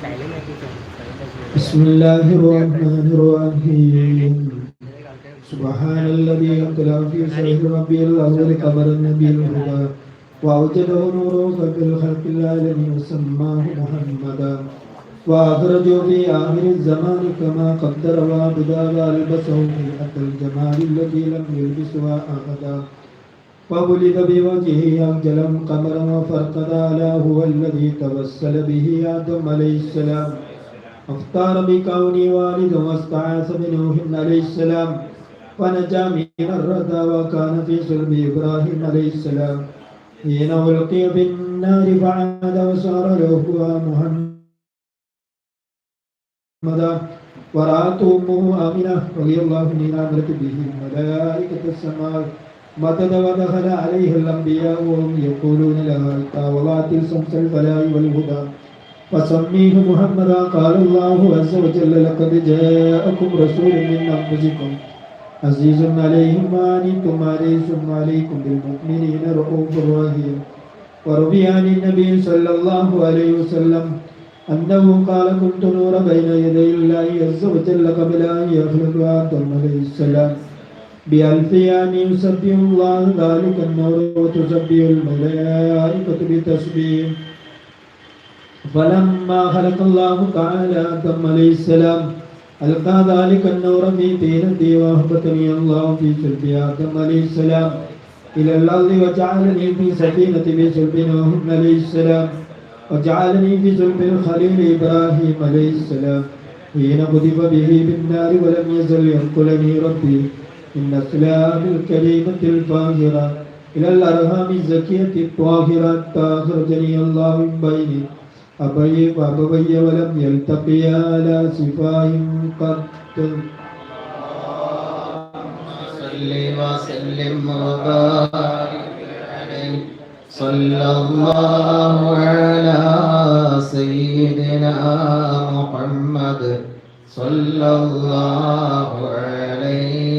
بسم الله الرحمن الرحيم. سبحان الذي أطلع في سيد ربي الأول قبر النبي الهدى وأوجده نوره في الخلق العالمين وسماه محمدا. وأخرجوا في آخر الزمان كما قدر وابدا وألبسه في أدى الجمال التي لم يلبسها أحدا وولد بوجهه أجلا قمرا وفرقدا لا هو الذي توسل به آدم عليه السلام. اختار بكوني والد واستعاذ بنوح عليه السلام. ونجا من الردى وكان في صلب إبراهيم عليه السلام. حين ألقي في النار فعاد وصار له محمدا. ورأت أمه آمنة رضي الله عنها عملت به ملائكة السماء. مدد ودخل عليه الأنبياء وهم يقولون لها وضعت الشمس الفلاح والهدى وسميه محمدا قال الله عز وجل لقد جاءكم رسول من أنفسكم عزيز عليهم ما عنتم حريص عليكم بالمؤمنين رؤوف رحيم وروي عن النبي صلى الله عليه وسلم أنه قال كنت نور بين يدي الله عز وجل قبل أن يخلق آدم عليه السلام بألف عام يسبح الله ذلك النور وتسبح الملائكة بتسبيح فلما خلق الله تعالى آدم عليه السلام ألقى ذلك النور في طينتي وأهبطني الله في سلب آدم عليه السلام. إلى الأرض وجعلني في سفينة بسلب نوح عليه السلام. وجعلني في سلب الخليل إبراهيم عليه السلام. حين قذف به بالنار ولم يزل ينقلني ربي. من أسلام الكريمة الفاخرة إلى الأرهام الزكية الطاهرة أخرجني الله من بيني أبي وأبوي ولم يلتقيا على صفاه قد صل وسلم وبارك عليه صلى الله على سيدنا محمد صلى الله عليه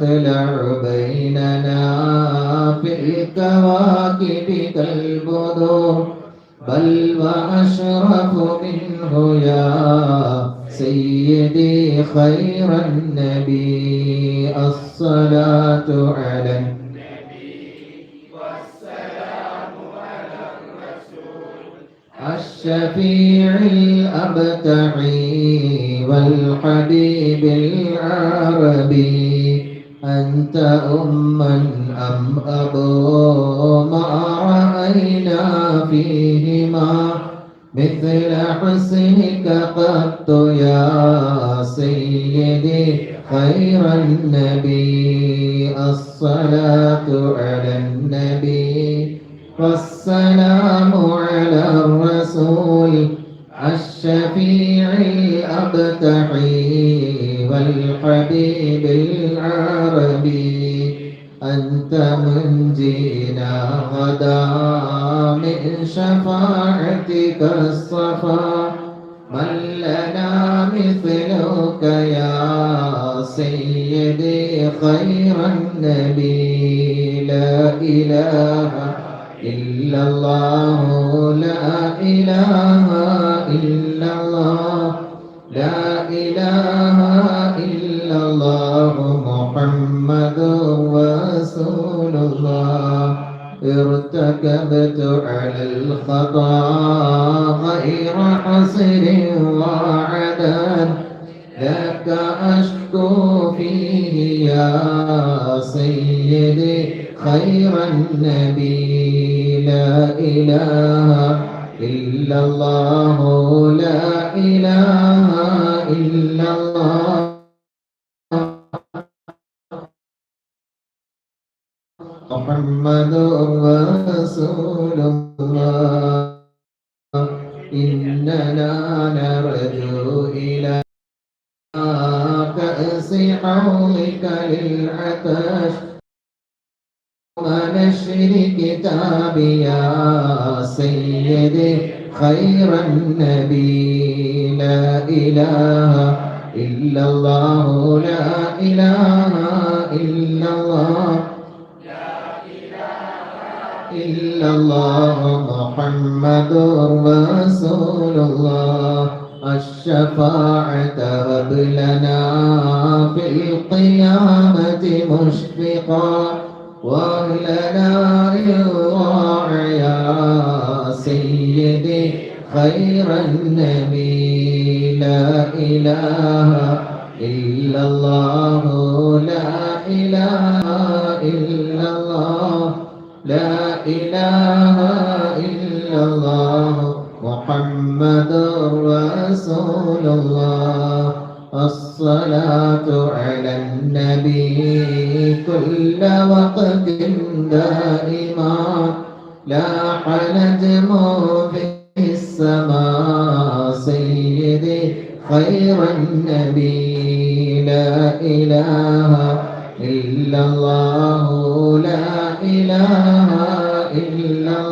تطلع بيننا في الكواكب كالبدور بل وأشرف منه يا سيدي خير النبي. الصلاة على الشفيع الأبتعي والحبيب العربي. أنت أما أم أبو ما رأينا فيهما مثل حسنك قط يا سيدي خير النبي الصلاة على النبي والسلام على الرسول الشفيع الأبتحي والحبيب العربي أنت منجينا غدا من شفاعتك الصفا. من لنا مثلك يا سيدي خير النبي. لا إله إلا الله لا إله إلا الله. لا إله ارتكبت على الخطا غير حصر وعدد لك أشكو فيه يا سيدي خير النبي. لا إله إلا الله لا إله إلا الله. محمد رسول الله. إننا نرجو إلى كأس حوضك للعطش. ونشر كتاب يا سيدي خير النبي. لا إله إلا الله. لا إله إلا الله. إلا الله محمد رسول الله. الشفاعة هب لنا في القيامة مشفقا. ولنا يضاع يا سيدي خير النبي. لا إله إلا الله لا إله إلا الله. لا إله إلا الله محمد رسول الله. الصلاة على النبي كل وقت دائما. لاح نجم في السماء سيدي خير النبي. لا إله إلا الله. لا إله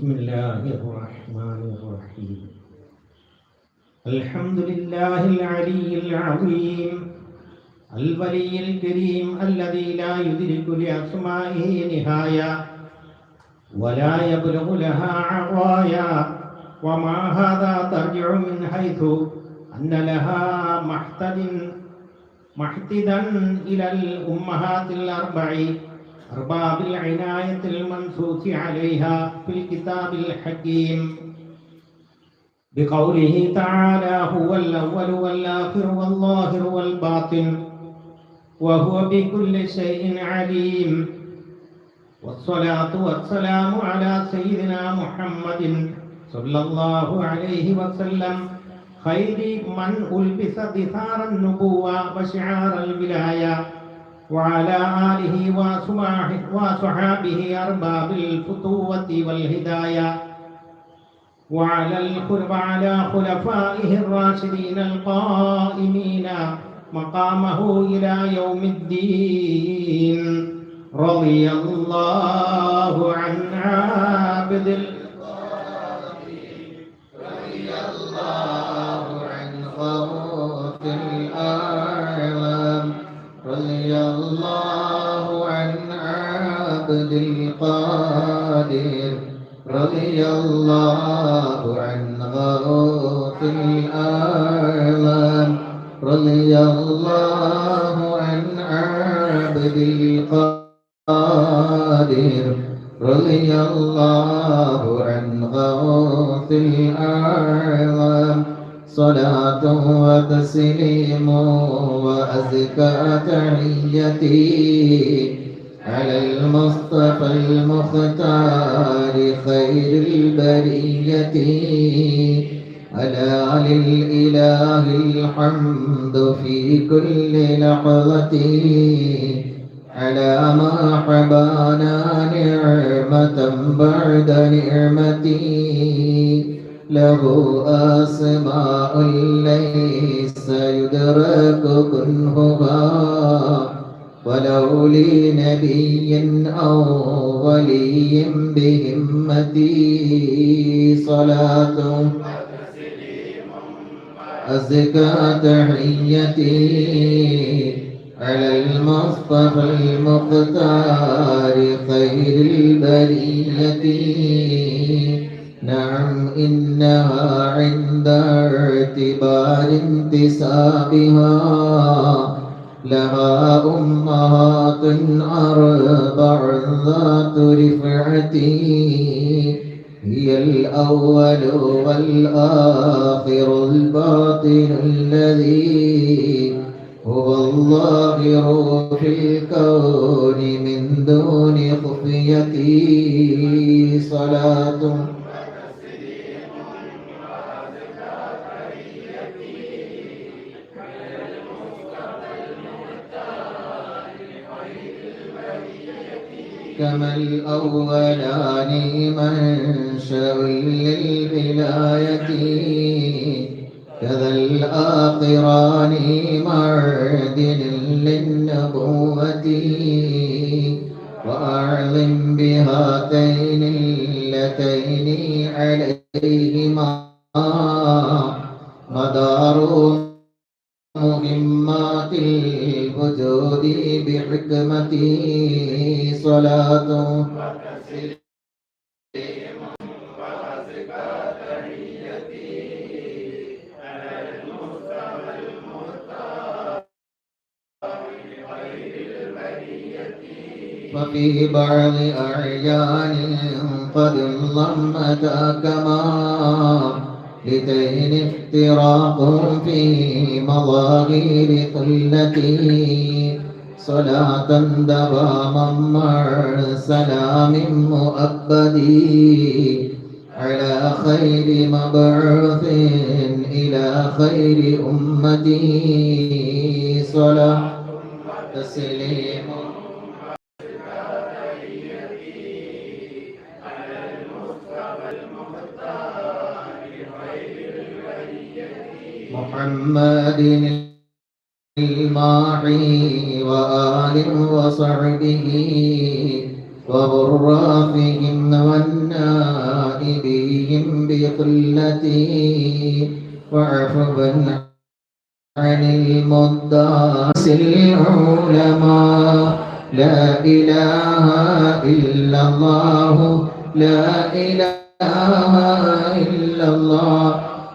بسم الله الرحمن الرحيم. الحمد لله العلي العظيم الولي الكريم الذي لا يدرك لأسمائه نهاية ولا يبلغ لها عوايا ومع هذا ترجع من حيث أن لها محتد محتدا إلى الأمهات الأربع. أرباب العناية المنصوص عليها في الكتاب الحكيم. بقوله تعالى هو الأول والآخر والظاهر والباطن وهو بكل شيء عليم. والصلاة والسلام على سيدنا محمد صلى الله عليه وسلم خير من ألبس دثار النبوة وشعار الولاية. وعلى آله وصحابه أرباب الفتوة والهداية. وعلى الخلف على خلفائه الراشدين القائمين مقامه إلى يوم الدين. رضي الله عن عابد رضي القادر رضي الله عن غوث الأعلام. رضي الله عن عبد القادر. رضي الله عن غوث الأعلام. صلاة وتسليم وأزكى تحيتي على المصطفى المختار خير البرية. ألا للإله الحمد في كل لحظة. على ما حبانا نعمة بعد نعمتي له أسماء ليس يدرك كنهها ولو لي نبي أو ولي بهمتي صلاة. أزكى تحيتي على المصطفى المختار خير البرية. نعم إنها عند اعتبار انتسابها. لها أمهات أربع ذات رفعة. هي الأول والآخر الباطن الذي هو الظاهر في الكون من دون خفية. صلاة كما الأولان منشأ للولاية كذا الآخران معدن للنبوة. وأعظم بهاتين اللتين عليهما مدار مهمات الوجود بحكمته صلاة وفي بعض أعيان قد انضمتا كما لدين افتراق في مظاهر قلتي صلاة دواما مع سلام مؤبدي على خير مبعوث إلى خير أمتي. صلاة تسليم محمد الماعي وآل وصحبه وغرافهم والنائبهم بقلتي وعفوا عن المداس العلماء. لا إله إلا الله. لا إله إلا الله.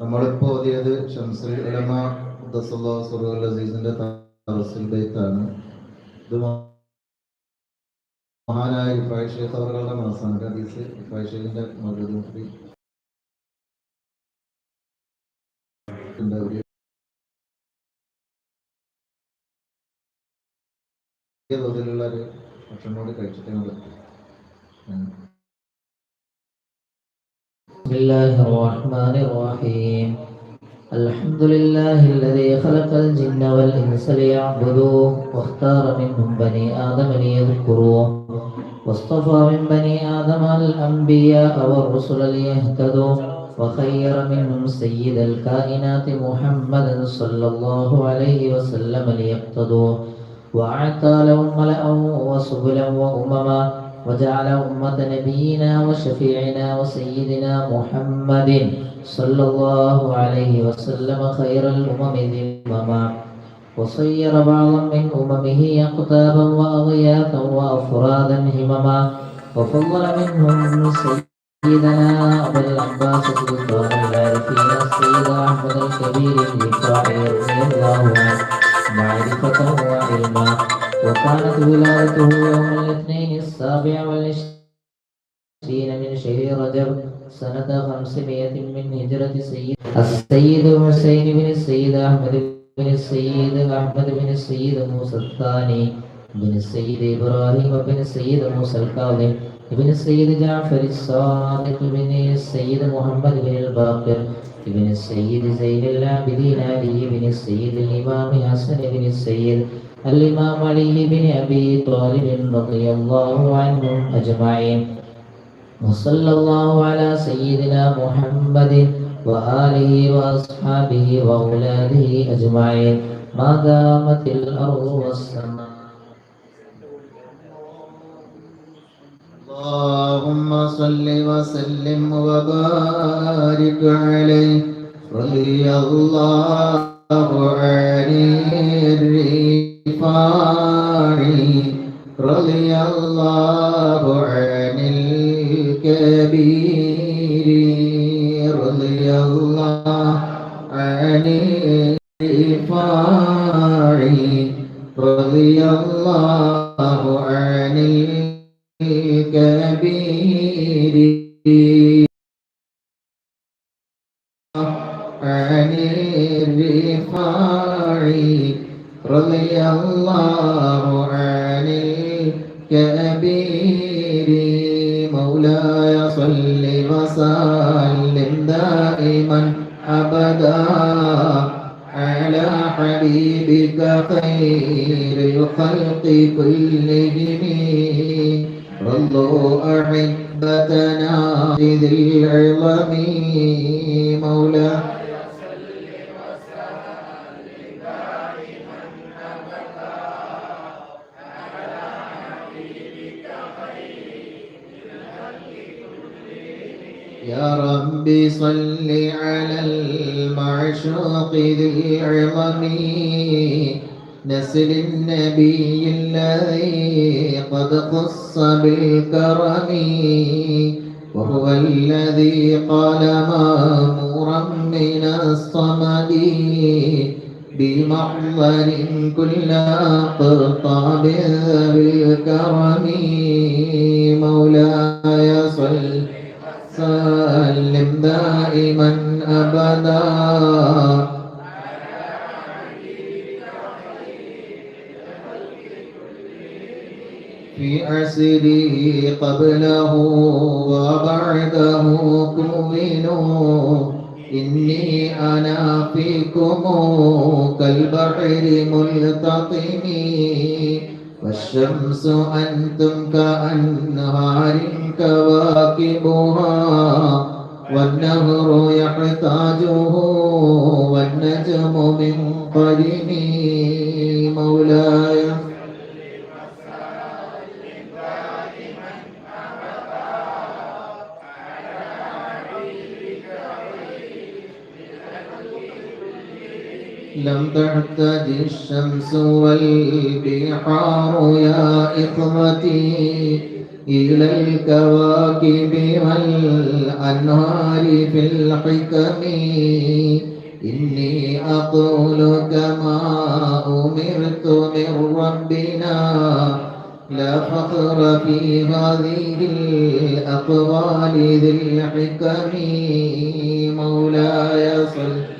നമ്മളിപ്പോ ഓതിയത് ഷംസീസിന്റെ തറസിൽബേത്താണ് ഇത് മഹാനായ ഇഫായ് അവരുടെ മാസാണ് ഹദീസ് ഇഫായ് ഷേഖിന്റെ ഭക്ഷണം കൂടി കഴിച്ചിട്ടേ നടത്തി بسم الله الرحمن الرحيم. الحمد لله الذي خلق الجن والإنس ليعبدوه واختار منهم بني آدم ليذكروه واصطفى من بني آدم الأنبياء والرسل ليهتدوا وخير منهم سيد الكائنات محمدا صلى الله عليه وسلم ليقتدوا وأعطى لهم ملأ وسبلا وأمما وجعل أمة نبينا وشفيعنا وسيدنا محمد صلى الله عليه وسلم خير الأمم ذمما وصير بعضا من أممه أقطابا وأغياثا وأفرادا همما. وفضل منهم سيدنا أبا العباس سلطان العارفين السيد أحمد الكبير الرفاعي رضي الله عنه معرفة وعلما. وكانت ولادته يوم الاثنين السابع والعشرين من شهر رجب سنة خمسمائة من هجرة سيد السيد حسين بن السيد أحمد بن السيد أحمد بن السيد موسى الثاني بن السيد إبراهيم بن السيد موسى الكاظم ابن السيد جعفر الصادق بن السيد محمد بن الباقر ابن السيد زين العابدين علي بن السيد الإمام حسن بن السيد الإمام علي بن أبي طالب رضي الله عنهم أجمعين. وصلى الله على سيدنا محمد وآله وأصحابه وأولاده أجمعين. ما دامت الأرض والسماء. اللهم صل وسلم وبارك عليه. رضي الله عن الرفاعي رضي الله عن الكبير رضي الله عن الرفاعي رضي الله عن الكبير يا رب صل على المعشوق ذي العظم. نسل النبي الذي قد خص بالكرم. وهو الذي قال مأمورا من الصمد. بمحضر كل أقطاب بالكرم. مولاي صل سلم دائما أبدا في عصره قبله وبعده كونوا إني أنا فيكم كالبحر ملتطم والشمس أنتم كأنهار كواكبها والنهر يحتاجه والنجم من قرني مولاي لم تحتج الشمس والبحار يا إخوتي إلى الكواكب والأنهار في الحكم. إني أقول كما أمرت من ربنا لا فخر في هذه الأقوال ذي الحكم. مولاي صل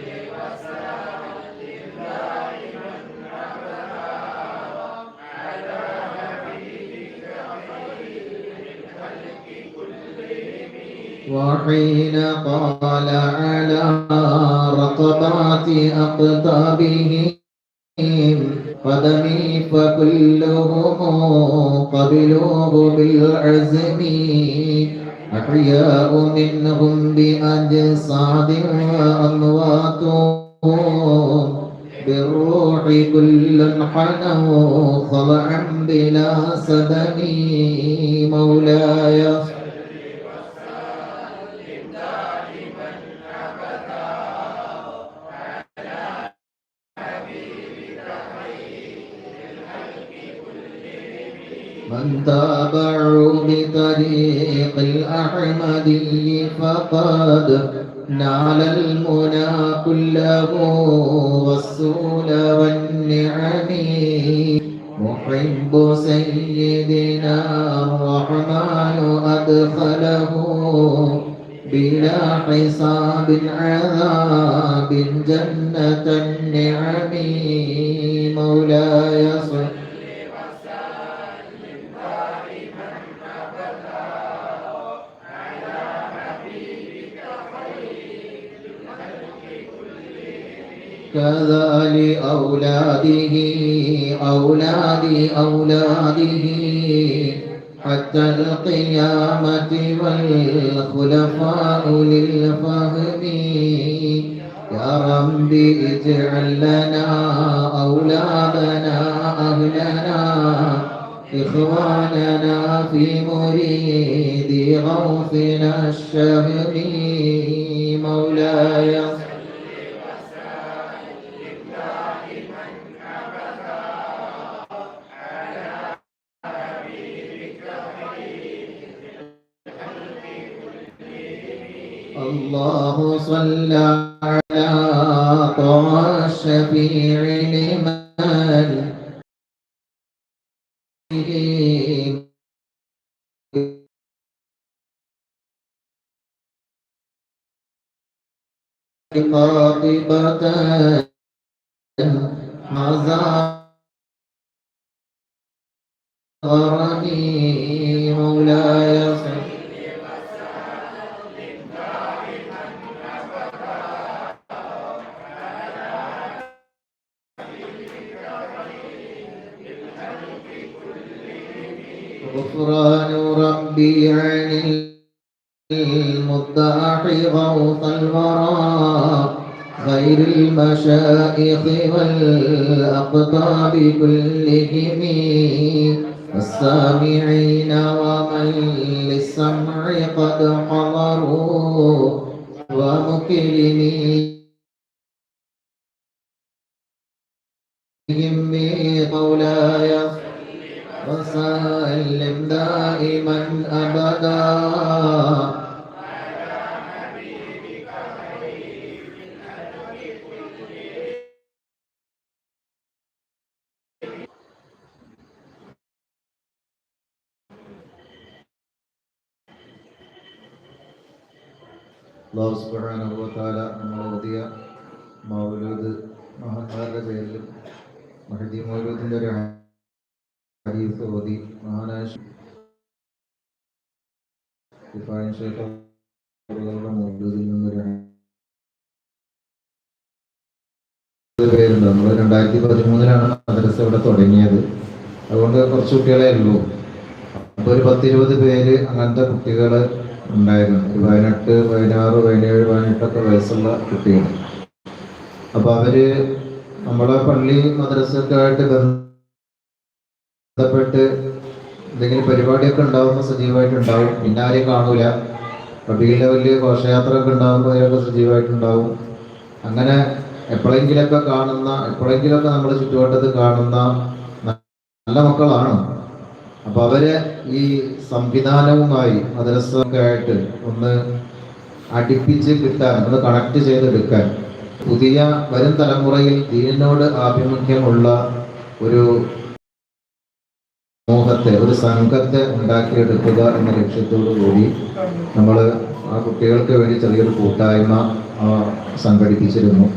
وحين قال على رقبات أقطابهم قدمي فكلهم قبلوه بالعزم. أحياء منهم بأجساد وأموات. بالروح كل حنوا خضعا بلا سدم مولاي. من تابعوا بطريق الأحمدي فقد نال المنى كله والسول والنعم محب سيدنا الرحمن أدخله بلا حساب عذاب جنة النعم مولاي صل كذا لأولاده أولاد أولاده حتى القيامة والخلفاء للفهم. يا رب اجعل لنا أولادنا أهلنا إخواننا في مريد غوثنا الشهر مولاي الله صلى على طه الشفيع لمن قاطبة غرني غير المشائخ والأقطاب كلهم والسامعين ومن للسمع قد حضروا. അള്ളാഹു തആല നമ്മൾ മൗലൂദ് മഹന്മാരുടെ പേരിലും മഹദി മൗലൂദിന്റെ ഒരു ഹദീസ് ഓതി. അവരുടെ മൗലൂദിൽ നിന്നൊരു പേരുണ്ട്. നമ്മൾ രണ്ടായിരത്തി പതിമൂന്നിലാണ് മദ്രസ ഇവിടെ തുടങ്ങിയത്. അതുകൊണ്ട് കുറച്ച് കുട്ടികളെ ഉള്ളൂ. അപ്പോൾ ഒരു പത്തിരുപത് പേര് അങ്ങനത്തെ കുട്ടികൾ ഉണ്ടായിരുന്നു. പതിനെട്ട് പതിനാറ് പതിനേഴ് പതിനെട്ടൊക്കെ വയസ്സുള്ള കുട്ടികൾ. അപ്പോൾ അവർ നമ്മളെ പള്ളി മദ്രസൊക്കെ ആയിട്ട് ബന്ധപ്പെട്ട് എന്തെങ്കിലും പരിപാടിയൊക്കെ ഉണ്ടാവുമ്പോൾ സജീവമായിട്ട് ഉണ്ടാവും. പിന്നെ ആരെയും കാണൂല. റബീലെ വലിയ ഘോഷയാത്ര ഒക്കെ ഉണ്ടാകുമ്പോൾ അതിലൊക്കെ സജീവമായിട്ടുണ്ടാവും അങ്ങനെ എപ്പോഴെങ്കിലൊക്കെ കാണുന്ന എപ്പോഴെങ്കിലൊക്കെ നമ്മുടെ ചുറ്റുവട്ടത്ത് കാണുന്ന നല്ല മക്കളാണ്. അപ്പൊ അവർ ഈ സംവിധാനവുമായി മദ്രസൊക്കെ ആയിട്ട് ഒന്ന് അടുപ്പിച്ച് കിട്ടാൻ ഒന്ന് കണക്ട് ചെയ്തെടുക്കാൻ പുതിയ വരും തലമുറയിൽ ദീനിനോട് ആഭിമുഖ്യമുള്ള ഒരു സമൂഹത്തെ ഒരു സംഘത്തെ ഉണ്ടാക്കിയെടുക്കുക എന്ന ലക്ഷ്യത്തോടു കൂടി നമ്മൾ ആ കുട്ടികൾക്ക് വേണ്ടി ചെറിയൊരു കൂട്ടായ്മ സംഘടിപ്പിച്ചിരുന്നു.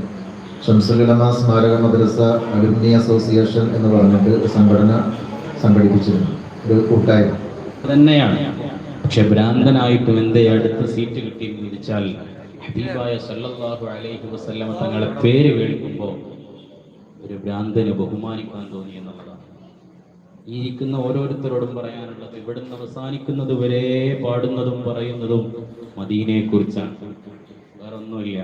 ഷംസുലമ സ്മാരക മദ്രസ അലുമിനി അസോസിയേഷൻ എന്ന് പറഞ്ഞിട്ട് സംഘടന സംഘടിപ്പിച്ചിരുന്നു. ഒരു കൂട്ടായ്മ. തന്നെയാണ്. പക്ഷെ ഭ്രാന്തനായിട്ടും എന്തേ അടുത്ത സീറ്റ് കിട്ടിയെന്ന് വിളിച്ചാൽ ഹബീബായ സല്ലല്ലാഹു അലൈഹി വസല്ലമ തങ്ങളെ പേര് കേൾക്കുമ്പോൾ ഒരു ഭ്രാന്തന് ബഹുമാനിക്കാൻ തോന്നി എന്നുള്ളതാണ്. ഇരിക്കുന്ന ഓരോരുത്തരോടും പറയാനുള്ളത് ഇവിടുന്ന് അവസാനിക്കുന്നത് വരെ പാടുന്നതും പറയുന്നതും മദീനയെ കുറിച്ചാണ് വേറൊന്നുമില്ല.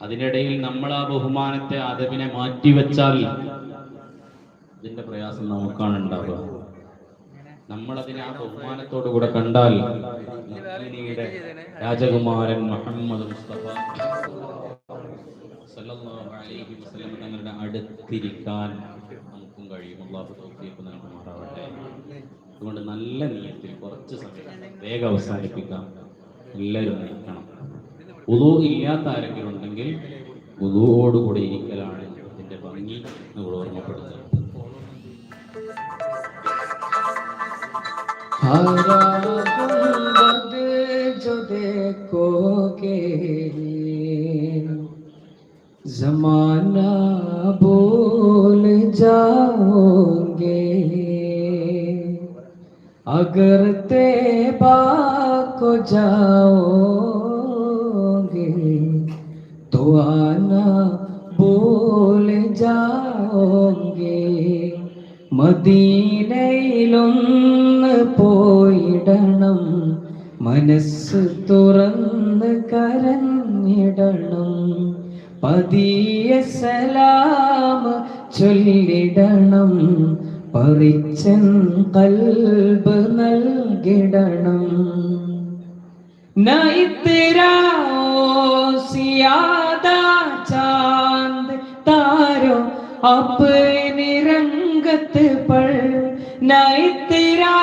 അതിനിടയിൽ നമ്മൾ ആ ബഹുമാനത്തെ അതവിനെ മാറ്റിവെച്ചാൽ ഇതിന്റെ പ്രയാസം നമുക്കാണ് ഉണ്ടാവുക നമ്മളതിനെ ആ ബഹുമാനത്തോടു കൂടെ കണ്ടാൽ രാജകുമാരൻ മുഹമ്മദ് മുസ്തഫ അലൈഹി വസല്ലം തങ്ങളുടെ അടുത്തിരിക്കാൻ നമുക്കും കഴിയും. അള്ളാഹു തൗഫീഖ് നൽകുമാറാവട്ടെ. അതുകൊണ്ട് നല്ല നീയത്തിൽ കുറച്ച് സമയം വേഗം അവസാനിപ്പിക്കാം. എല്ലാവരും നിൽക്കണം ഉദു ഇല്ലാത്ത ആരെങ്കിലും ഉണ്ടെങ്കിൽ ഉദുവോടുകൂടി ഇരിക്കലാണ് ഇതിന്റെ ഭംഗി നമ്മൾ ഓർമ്മപ്പെടുന്നത് जो देखोगे जमाना बोल जाओगे। अगर तेबा को जाओगे तो आना बोल जाओगे। മദീനയിലൊന്ന് പോയിടണം. മനസ്സ് തുറന്ന് കരഞ്ഞിടണം. പതിയ സലാമ ചൊല്ലിടണം. പറിച്ചൻ കൽബ് നൽകിടണം. നൈത്തിരാദ ചാന്ദ് താരോ അപ്പ് നിരങ്ങ रंगत पर, न इतरा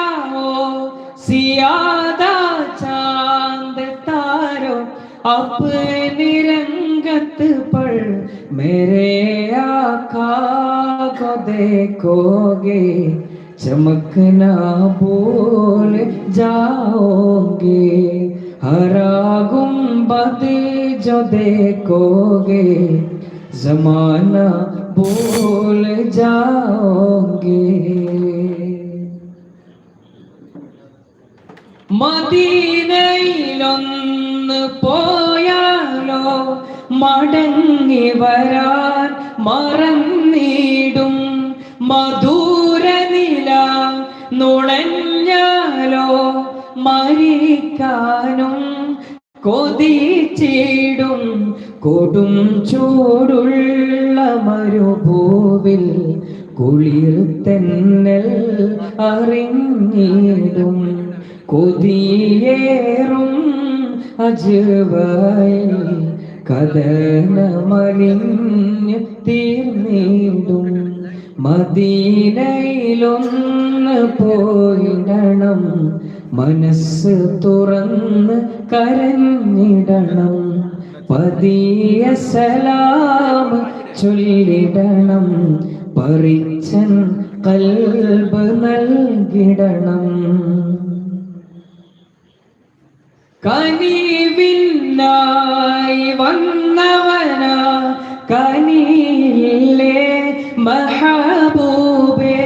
सियादा चाँद तारो अपने रंगत पर। मेरे आका को देखोगे चमकना भूल जाओगे। हरा गुंबद जो देखोगे, जमाना भूल जाओगे മദീനയിലൊന്ന് പോയാലോ മടങ്ങി വരാൻ മറന്നിടും മധുരനില നുണഞ്ഞാലോ മരിക്കാനും കൊതിച്ചിടും കൊടും ചൂടുള്ള മരുഭൂവിൽ കുളിർ തെന്നൽ അറിഞ്ഞിടും. കൊതിയേറും അജുവായി കഥനമലിഞ്ഞ് തീർന്നിടും. മദീനയിലൊന്ന് പോയിടണം മനസ്സ് തുറന്ന് കരഞ്ഞിടണം. പതിയ സലാം ചൊല്ലിടണം. പറിച്ചൻ കൽബ് നൽകിടണം. കനിവിന്നായി വന്നവനാ കനിയില്ലേ മഹാബൂബേ.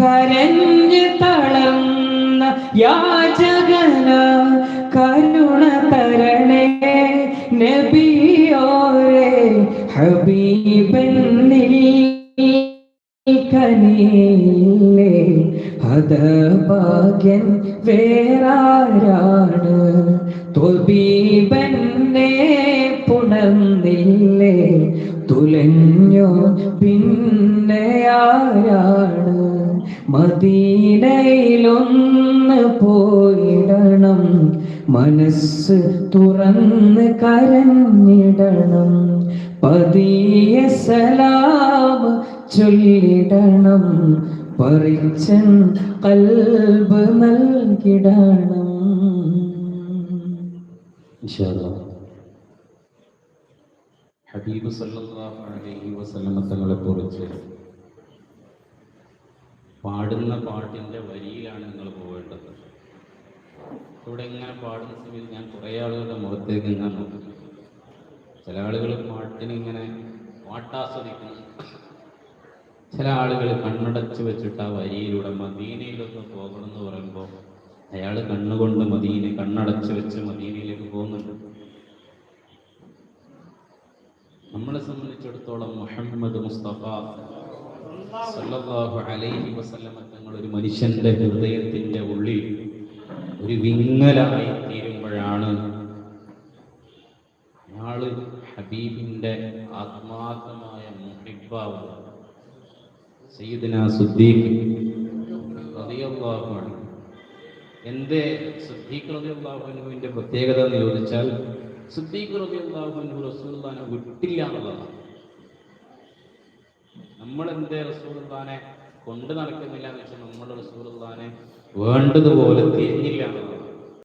കരഞ്ഞ് തളർന്ന യാചകന കരുണ തരണേ നബിയോരെ ഹബീബന്നിൽ കനിയില്ലേ ഹതഭാഗ്യൻ വേറാരാണ്? തൊബീബന്നെ പുണർന്നില്ലേ? തുലഞ്ഞോ പിന്നെ ആരാണ്? മദീനയിലൊന്ന് പോയിടണം. മനസ്സ് തുറന്ന് കരഞ്ഞിടണം. പതിയ സലാം ചൊല്ലിടണം. പറിച്ചൻ കൽബ് നൽകിടണം. ഹബീബ് സല്ലല്ലാഹു അലൈഹി വസല്ലമ തങ്ങളെ കുറിച്ച് പാടുന്ന പാട്ടിന്റെ വരിയിലാണ് നിങ്ങൾ പോകേണ്ടത്. ഇവിടെ ഇങ്ങനെ പാടുന്ന സമയത്ത് ഞാൻ കുറേ ആളുകളുടെ മുഖത്തേക്ക് ഇങ്ങനെ നോക്കും. ചില ആളുകൾ പാട്ടിനിങ്ങനെ പാട്ടാസ്വദിക്കുന്നു ചില ആളുകൾ കണ്ണടച്ച് വെച്ചിട്ട് ആ വരിയിലൂടെ മദീനയിലൊക്കെ പോകണം എന്ന് പറയുമ്പോൾ അയാൾ കണ്ണുകൊണ്ട് മദീന കണ്ണടച്ച് വെച്ച് മദീനയിലേക്ക് പോകുന്നുണ്ട്. നമ്മളെ സംബന്ധിച്ചിടത്തോളം മുഹമ്മദ് മുസ്തഫ സല്ലല്ലാഹു അലൈഹി വസല്ലമ ഒരു മനുഷ്യന്റെ ഹൃദയത്തിന്റെ ഉള്ളിൽ ഒരു വിങ്ങലായി തീരുമ്പോഴാണ് അയാൾ ഹബീബിന്റെ ആത്മാർത്ഥമായ മുഹിബാവ് എന്റെ സുദ്ദീഖ് റളിയല്ലാഹു അൻഹു. സുദ്ദീഖ് റളിയല്ലാഹു പ്രത്യേകത എന്ന് ചോദിച്ചാൽ സുദ്ദീഖ് റളിയല്ലാഹു അൻഹു റസൂലുള്ളാഹിനെ വിട്ടില്ല എന്നുള്ളതാണ്. നമ്മൾ എന്തേ റസൂലുള്ളാഹിനെ കൊണ്ട് നടക്കുന്നില്ല എന്ന് വെച്ചാൽ നമ്മൾ റസൂലുള്ളാഹിനെ വേണ്ടതുപോലെ തിരിഞ്ഞില്ല എന്നുള്ളതാണ്